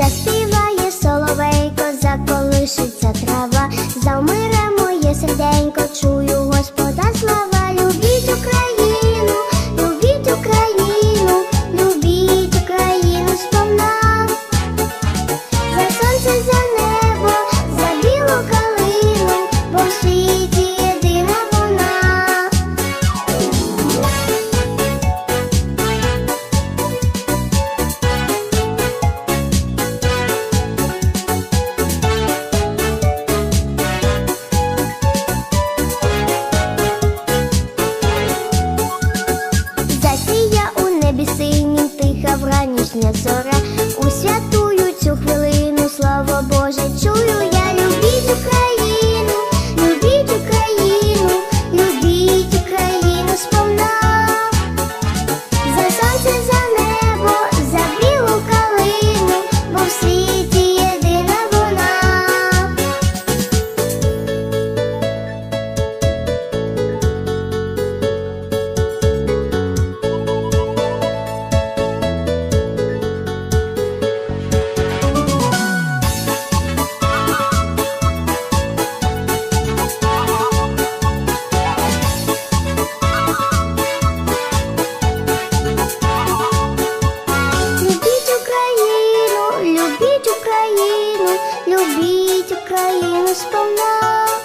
Заспіває соловейко, заколишиться трава. Любіть Україну, любіть Україну сповна.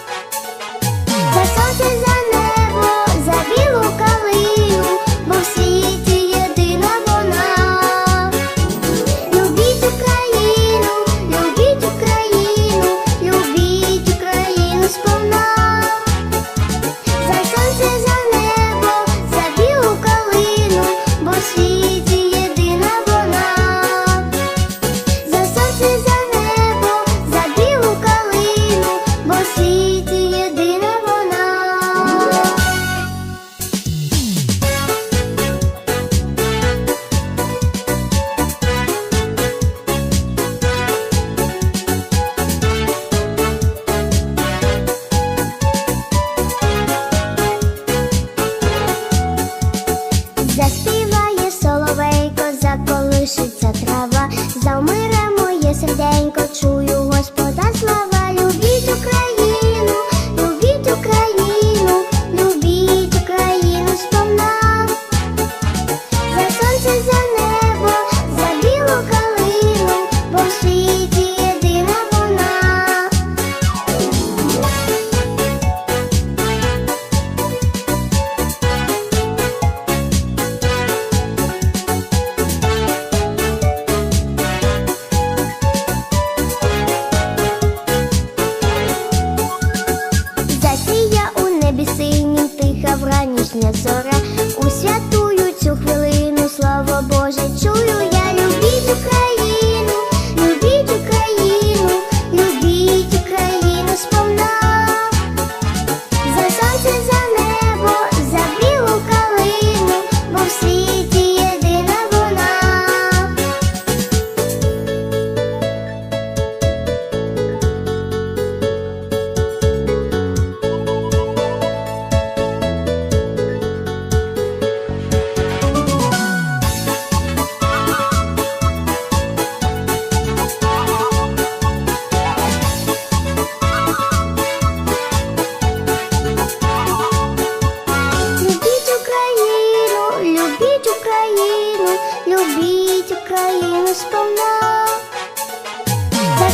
Gracias,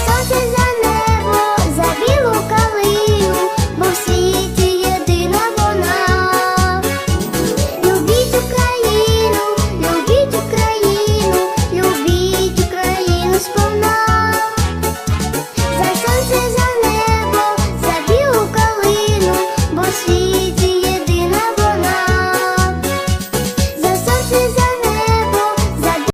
从现在